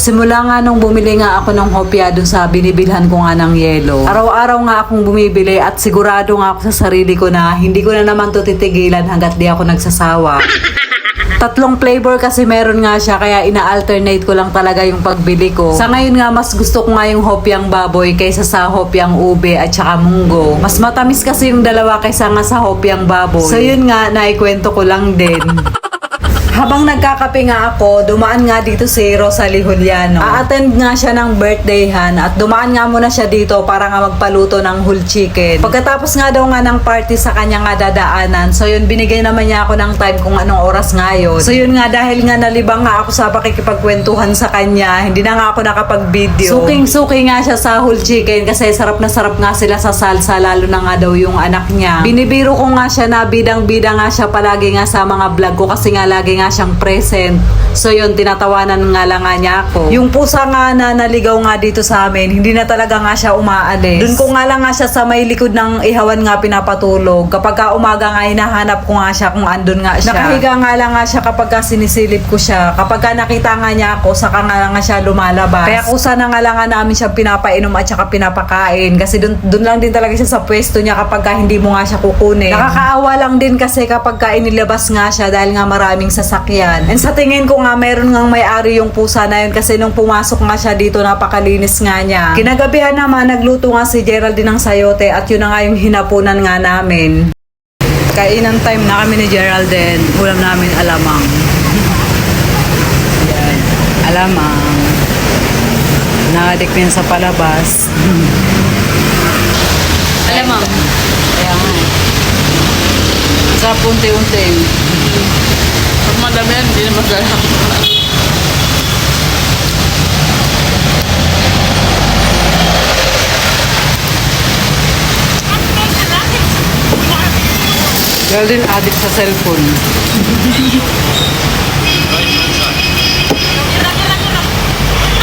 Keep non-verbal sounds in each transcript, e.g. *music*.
Simula nga nung bumili nga ako ng hopya dun sa binibilhan ko nga ng yelo. Araw-araw nga akong bumibili at sigurado nga ako sa sarili ko na hindi ko na naman to titigilan hanggat di ako nagsasawa. *laughs* Tatlong flavor kasi meron nga siya kaya ina-alternate ko lang talaga yung pagbili ko. Sa ngayon nga mas gusto ko nga yung hopyang baboy kaysa sa hopyang ube at saka munggo. Mas matamis kasi yung dalawa kaysa nga sa hopyang baboy. So yun nga, naikwento ko lang din. *laughs* Habang nagkakape nga ako, dumaan nga dito si Rosalie Juliano. A-attend nga siya ng birthdayhan at dumaan nga muna siya dito para nga magpaluto ng whole chicken. Pagkatapos nga daw nga ng party sa kanya nga dadaanan, so yun binigay naman niya ako ng time kung anong oras nga yun. So yun nga dahil nga nalibang nga ako sa pakikipagkwentuhan sa kanya, hindi na nga ako nakapag-video. Suking-suki nga siya sa whole chicken kasi sarap na sarap nga sila sa salsa lalo na nga daw yung anak niya. Binibiro ko nga siya na bidang-bida nga siya palagi nga sa mga vlog ko kasi nga lagi nga siyang present. So yun, tinatawanan nga lang nga niya ako. Yung pusa nga na naligaw nga dito sa amin, hindi na talaga nga siya umaalis. Doon ko nga lang nga siya sa may likod ng ihawan nga pinapatulog. Kapag ka umaga nga hinahanap ko nga siya kung andun nga siya. Nakahiga nga lang nga siya kapag ka sinisilip ko siya. Kapag ka nakita nga niya ako, saka nga lang nga siya lumalabas. Kaya kusa na nga lang nga namin siya pinapainom at saka pinapakain. Kasi doon, doon lang din talaga siya sa pwesto niya kapag ka hindi mo nga siya kukunin. Nakakaawa lang din kasi kapag ka inilabas nga siya dahil nga maraming sasakyan. And sa tingin ko nga, meron nga may-ari yung pusa na yun kasi nung pumasok nga siya dito, napakalinis nga niya. Kinagabihan naman, nagluto nga si Geraldine ng sayote at yun na nga yung hinapunan nga namin. Kainan time na kami ni Geraldine. Ulam namin alamang. Yan. Alamang. Nakadik sa palabas. Alamang. Kaya nga. Sa unti-unti. Pag madami yan, hindi na masarap. Geraldine addict sa cellphone.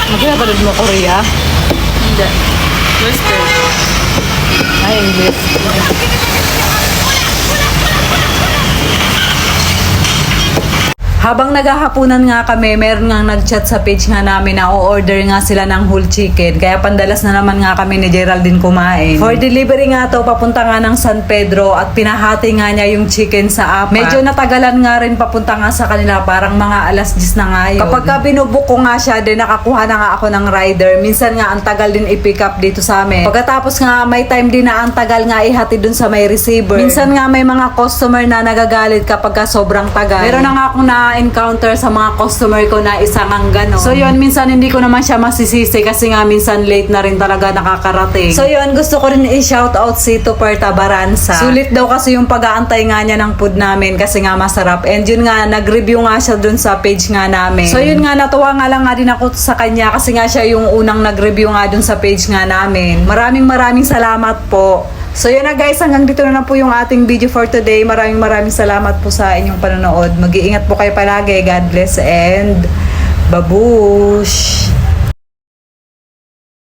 Magkakapanood mo Korea? Hindi. Western. Ay, English. Habang naghahapunan nga kami, meron nga nag-chat sa page nga namin na o-order nga sila ng whole chicken. Kaya pandalas na naman nga kami ni Geraldine kumain. For delivery nga to, papunta nga ng San Pedro at pinahati nga niya yung chicken sa apat. Medyo natagalan nga rin papunta nga sa kanila, parang mga alas 10 na nga yun. Kapag ka binubuk ko nga siya, din nakakuha na nga ako ng rider. Minsan nga ang tagal din i-pick up dito sa amin. Pagkatapos nga may time din na ang tagal nga ihati dun sa may receiver. Minsan nga may mga customer na nagagalit kapag ka sobrang tagal. Meron na nga akong na-encounter sa mga customer ko na isang ang gano'n. So yun, minsan hindi ko naman siya masisisi kasi nga minsan late na rin talaga nakakarating. So yun, gusto ko rin i-shoutout si Tupper Tabaransa. Sulit daw kasi yung pag-aantay nga niya ng food namin kasi nga masarap. And yun nga, nag-review nga siya dun sa page nga namin. So yun nga, natuwa nga lang nga din ako sa kanya kasi nga siya yung unang nag-review nga dun sa page nga namin. Maraming maraming salamat po. So yun na guys, hanggang dito na lang po yung ating video for today. Maraming maraming salamat po sa inyong panonood. Mag-iingat po kayo palagi. God bless and babush!